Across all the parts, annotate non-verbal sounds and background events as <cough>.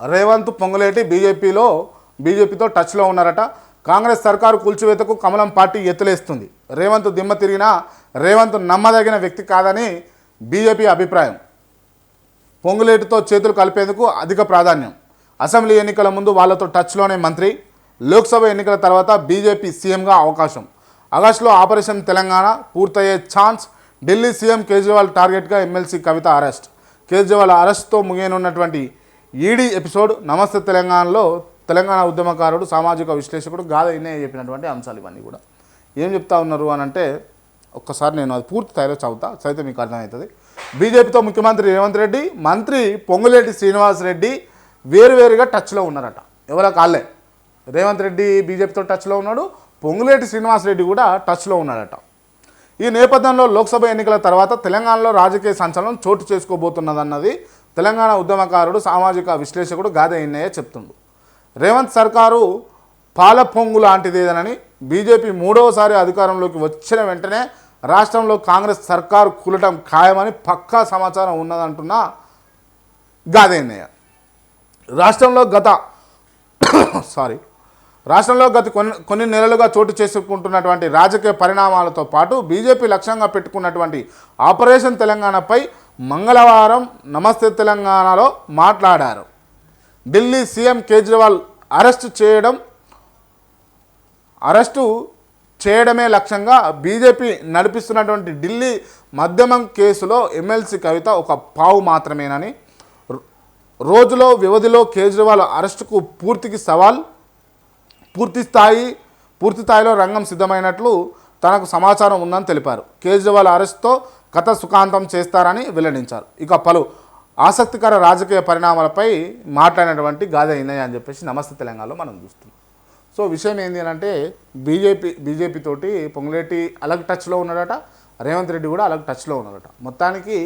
రేవంత్ పొంగులేటి బీజేపీలో బీజేపీతో టచ్లో ఉన్నారట. కాంగ్రెస్ సర్కారు కూల్చివేతకు కమలం పార్టీ ఎత్తులేస్తుంది. రేవంత్ దిమ్మ తిరిగినా రేవంత్ నమ్మదగిన వ్యక్తి కాదని బీజేపీ అభిప్రాయం. పొంగులేటితో చేతులు కలిపేందుకు అధిక ప్రాధాన్యం. అసెంబ్లీ ఎన్నికల ముందు వాళ్ళతో టచ్లోనే మంత్రి. లోక్సభ ఎన్నికల తర్వాత బీజేపీ సీఎంగా అవకాశం. ఆగస్టులో ఆపరేషన్ తెలంగాణ పూర్తయ్యే ఛాన్స్ ఢిల్లీ సీఎం కేజ్రీవాల్ టార్గెట్గా ఎమ్మెల్సీ కవిత అరెస్ట్. కేజ్రీవాల్ అరెస్ట్తో ముగియనున్నటువంటి ఈడీ ఎపిసోడ్ నమస్తే తెలంగాణలో తెలంగాణ ఉద్యమకారుడు సామాజిక విశ్లేషకుడు గాథ ఇన్నయ్య చెప్పినటువంటి అంశాలు ఇవన్నీ కూడా. ఏం చెప్తా ఉన్నారు అని అంటే ఒక్కసారి నేను అది పూర్తి స్థాయిలో చదువుతా చదివితే మీకు అర్థమవుతుంది. బీజేపీతో ముఖ్యమంత్రి రేవంత్ రెడ్డి మంత్రి పొంగులేటి శ్రీనివాస్ రెడ్డి వేరువేరుగా టచ్లో ఉన్నారట. ఎవరో కాళ్ళే రేవంత్ రెడ్డి బీజేపీతో టచ్లో ఉన్నాడు పొంగులేటి శ్రీనివాస్ రెడ్డి కూడా టచ్లో ఉన్నాడట. ఈ నేపథ్యంలో లోక్సభ ఎన్నికల తర్వాత తెలంగాణలో రాజకీయ సంచలనం చోటు చేసుకోబోతున్నదన్నది తెలంగాణ ఉద్యమకారుడు సామాజిక విశ్లేషకుడు గాదే ఎన్నయ్య చెప్తుండు. రేవంత్ సర్కారు పాల పొంగు లాంటిదేదనని బీజేపీ మూడవసారి అధికారంలోకి వచ్చిన వెంటనే రాష్ట్రంలో కాంగ్రెస్ సర్కారు కూలటం ఖాయమని పక్కా సమాచారం ఉన్నదంటున్న గాదేన్నయ్య రాష్ట్రంలో గత <coughs> సారీ రాష్ట్రంలో గత కొన్ని కొన్ని నెలలుగా చోటు చేసుకుంటున్నటువంటి రాజకీయ పరిణామాలతో పాటు బీజేపీ లక్ష్యంగా పెట్టుకున్నటువంటి ఆపరేషన్ తెలంగాణపై మంగళవారం నమస్తే తెలంగాణలో మాట్లాడారు. ఢిల్లీ సీఎం కేజ్రీవాల్ అరెస్టు చేయడం అరెస్టు చేయడమే లక్ష్యంగా బీజేపీ నడిపిస్తున్నటువంటి ఢిల్లీ మద్యమం కేసులో ఎమ్మెల్సీ కవిత ఒక పావు మాత్రమేనని రోజులో వ్యవధిలో కేజ్రీవాల్ అరెస్టుకు పూర్తికి సవాల్ పూర్తి స్థాయి పూర్తి స్థాయిలో రంగం సిద్ధమైనట్లు తనకు సమాచారం ఉందని తెలిపారు. కేజ్రీవాల్ అరెస్ట్తో కథ సుఖాంతం చేస్తారని వెల్లడించారు. ఇక పలు ఆసక్తికర రాజకీయ పరిణామాలపై మాట్లాడినటువంటి గాథ అయినాయి అని చెప్పేసి నమస్తే తెలంగాణలో మనం చూస్తున్నాం. సో విషయం ఏంటి అంటే బీజేపీ బీజేపీ తోటి పొంగులేటి అలగ్ టచ్లో ఉన్నాడట రేవంత్ రెడ్డి కూడా అలగ్ టచ్లో ఉన్నాడట. మొత్తానికి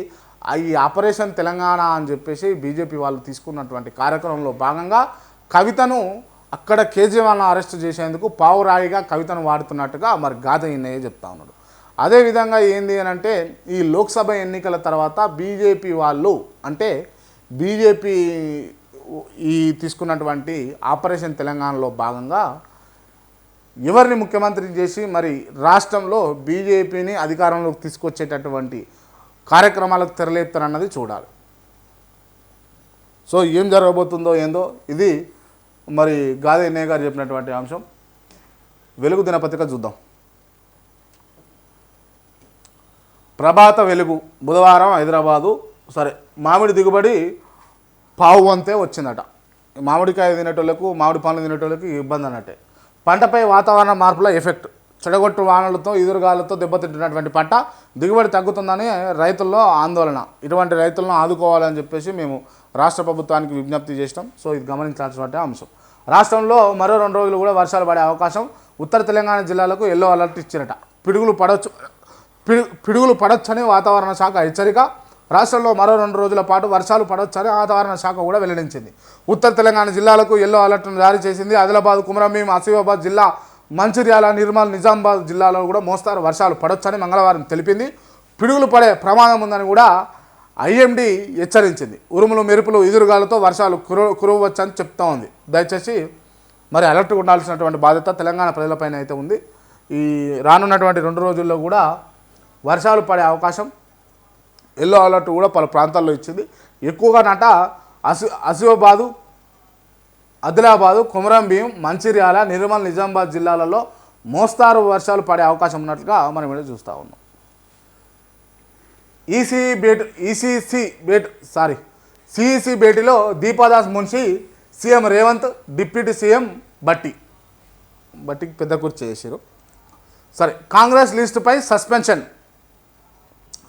ఆ ఈ ఆపరేషన్ తెలంగాణ అని చెప్పేసి బీజేపీ వాళ్ళు తీసుకున్నటువంటి కార్యక్రమంలో భాగంగా కవితను అక్కడ కేజ్రీవాల్ను అరెస్ట్ చేసేందుకు పావురాయిగా కవితను వాడుతున్నట్టుగా మరి గాథ ఇన్నయ్య చెప్తా ఉన్నాడు. అదేవిధంగా ఏంది అని అంటే ఈ లోక్సభ ఎన్నికల తర్వాత బీజేపీ వాళ్ళు అంటే బీజేపీ ఈ తీసుకున్నటువంటి ఆపరేషన్ తెలంగాణలో భాగంగా ఎవరిని ముఖ్యమంత్రి చేసి మరి రాష్ట్రంలో బీజేపీని అధికారంలోకి తీసుకొచ్చేటటువంటి కార్యక్రమాలకు తెరలేపుతారన్నది చూడాలి. సో ఏం జరగబోతుందో ఏందో ఇది మరి గాదే గారు చెప్పినటువంటి అంశం. వెలుగు దినపత్రిక చూద్దాం. ప్రభాత వెలుగు బుధవారం హైదరాబాదు. సరే మామిడి దిగుబడి పావు వంతే వచ్చిందట. మామిడికాయ తినేటోళ్ళకు మామిడి పండ్లు తినేటోళ్ళకి ఇబ్బంది అన్నట్టే. పంటపై వాతావరణ మార్పుల ఎఫెక్ట్. చెడగొట్టు వానలతో ఎదురుగాలతో దెబ్బతింటున్నటువంటి పంట దిగుబడి తగ్గుతుందని రైతుల్లో ఆందోళన. ఇటువంటి రైతులను ఆదుకోవాలని చెప్పేసి మేము రాష్ట్ర ప్రభుత్వానికి విజ్ఞప్తి చేసినాం. సో ఇది గమనించాల్సినటువంటి అంశం. రాష్ట్రంలో మరో రెండు రోజులు కూడా వర్షాలు పడే అవకాశం ఉత్తర తెలంగాణ జిల్లాలకు ఎల్లో అలర్ట్ ఇచ్చిరట. పిడుగులు పడవచ్చు. పిడు పిడుగులు పడొచ్చని వాతావరణ శాఖ హెచ్చరిక. రాష్ట్రంలో మరో రెండు రోజుల పాటు వర్షాలు పడొచ్చని వాతావరణ శాఖ కూడా వెల్లడించింది. ఉత్తర తెలంగాణ జిల్లాలకు ఎల్లో అలర్ట్ను జారీ చేసింది. ఆదిలాబాద్ కుమరంభీం ఆసిఫాబాద్ జిల్లా మంచిర్యాల నిర్మల్ నిజామాబాద్ జిల్లాలో కూడా మోస్తారు. వర్షాలు పడొచ్చని మంగళవారం తెలిపింది. పిడుగులు పడే ప్రమాదం ఉందని కూడా ఐఎండి హెచ్చరించింది. ఉరుములు మెరుపులు ఎదురుగాలతో వర్షాలు కురు కురవచ్చని చెప్తా ఉంది దయచేసి మరి అలర్ట్ ఉండాల్సినటువంటి బాధ్యత తెలంగాణ ప్రజలపైన అయితే ఉంది. ఈ రానున్నటువంటి రెండు రోజుల్లో కూడా వర్షాలు పడే అవకాశం ఎల్లో అలర్ట్ కూడా పలు ప్రాంతాల్లో ఇచ్చింది. ఎక్కువగా నట అసి అసిఫాబాదు ఆదిలాబాదు కుమరం భీం మంచిర్యాల నిర్మల్ నిజామాబాద్ జిల్లాలలో మోస్తారు వర్షాలు పడే అవకాశం ఉన్నట్లుగా మనం ఇక్కడ చూస్తూ ఉన్నాం. ఈసీ బేట్ ఈసీసీ భేట్ సారీ సిఈసి భేటీలో Deepa Das Munshi CM Revanth deputy CM Bhatti. బట్టికి పెద్ద కుర్చీ చేశారు సరే కాంగ్రెస్ లిస్టుపై సస్పెన్షన్.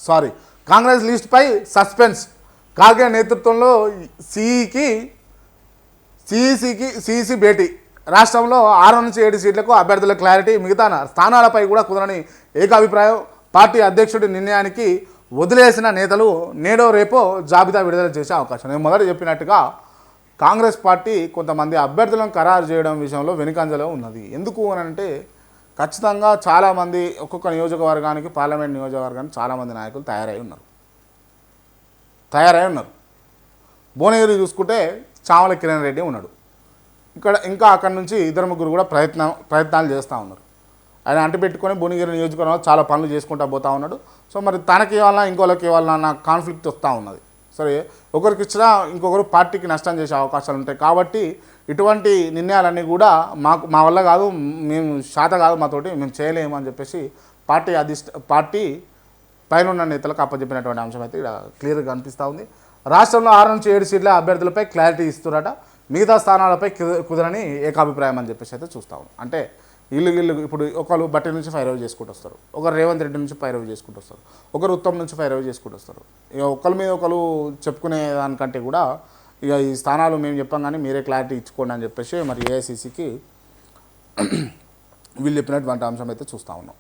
సారీ కాంగ్రెస్ లిస్టుపై సస్పెన్స్. కాగే నేతృత్వంలో సిఈకి సిఈసికి సిఈసి భేటీ. రాష్ట్రంలో ఆరు నుంచి ఏడు సీట్లకు అభ్యర్థుల క్లారిటీ మిగతా స్థానాలపై కూడా కుదరని ఏకాభిప్రాయం. పార్టీ అధ్యక్షుడి నిర్ణయానికి వదిలేసిన నేతలు నేడో రేపో జాబితా విడుదల చేసే అవకాశం. నేను మొదట చెప్పినట్టుగా కాంగ్రెస్ పార్టీ కొంతమంది అభ్యర్థులను ఖరారు చేయడం విషయంలో వెనుకంజలో ఉన్నది. ఎందుకు అని అంటే ఖచ్చితంగా చాలామంది ఒక్కొక్క నియోజకవర్గానికి పార్లమెంట్ నియోజకవర్గానికి చాలామంది నాయకులు తయారై ఉన్నారు. తయారై ఉన్నారు. భువనగిరి చూసుకుంటే చామల కిరణ్ రెడ్డి ఉన్నాడు. ఇక్కడ ఇంకా అక్కడి నుంచి ఇద్దరు ముగ్గురు కూడా ప్రయత్నం ప్రయత్నాలు చేస్తూ ఉన్నారు. ఆయన అంటిపెట్టుకొని భువనగిరి నియోజకవర్గంలో చాలా పనులు చేసుకుంటా పోతా ఉన్నాడు. సో మరి తనకి ఇవ్వాలన్నా ఇంకోళ్ళకి ఇవ్వాలన్నా కాన్ఫ్లిక్ట్ వస్తూ ఉన్నది. సరే ఒకరికి ఇచ్చినా ఇంకొకరు పార్టీకి నష్టం చేసే అవకాశాలు ఉంటాయి. కాబట్టి ఇటువంటి నిర్ణయాలన్నీ కూడా మాకు మా వల్ల కాదు మేము శాత కాదు మాతోటి మేము చేయలేము అని చెప్పేసి పార్టీ అధిష్ట పార్టీ పైన నేతలకు అప్పచెప్పినటువంటి అంశం అయితే ఇక్కడ క్లియర్గా కనిపిస్తూ ఉంది. రాష్ట్రంలో ఆరు నుంచి ఏడు సీట్ల అభ్యర్థులపై క్లారిటీ ఇస్తున్నారట మిగతా స్థానాలపై కుదరని ఏకాభిప్రాయం అని చెప్పేసి అయితే చూస్తూ ఉన్నాం. అంటే ఇల్లు ఇల్లు ఇప్పుడు ఒకళ్ళు బట్టి నుంచి ఫైరవ్ చేసుకుంటూ వస్తారు. ఒకరు రేవంత్ రెడ్డి నుంచి ఫైరవ్ చేసుకుంటూ వస్తారు. ఒకరు ఉత్తమ్ నుంచి ఫైరవ్ చేసుకుంటూ వస్తారు. ఇక ఒకరి మీద ఒకరు చెప్పుకునే దానికంటే కూడా ఇక ఈ స్థానాలు మేము చెప్పాం కానీ మీరే క్లారిటీ ఇచ్చుకోండి అని చెప్పేసి మరి ఏఐసిసికి <clears throat> వీళ్ళు చెప్పినటువంటి అంశం అయితే చూస్తూ ఉన్నాం.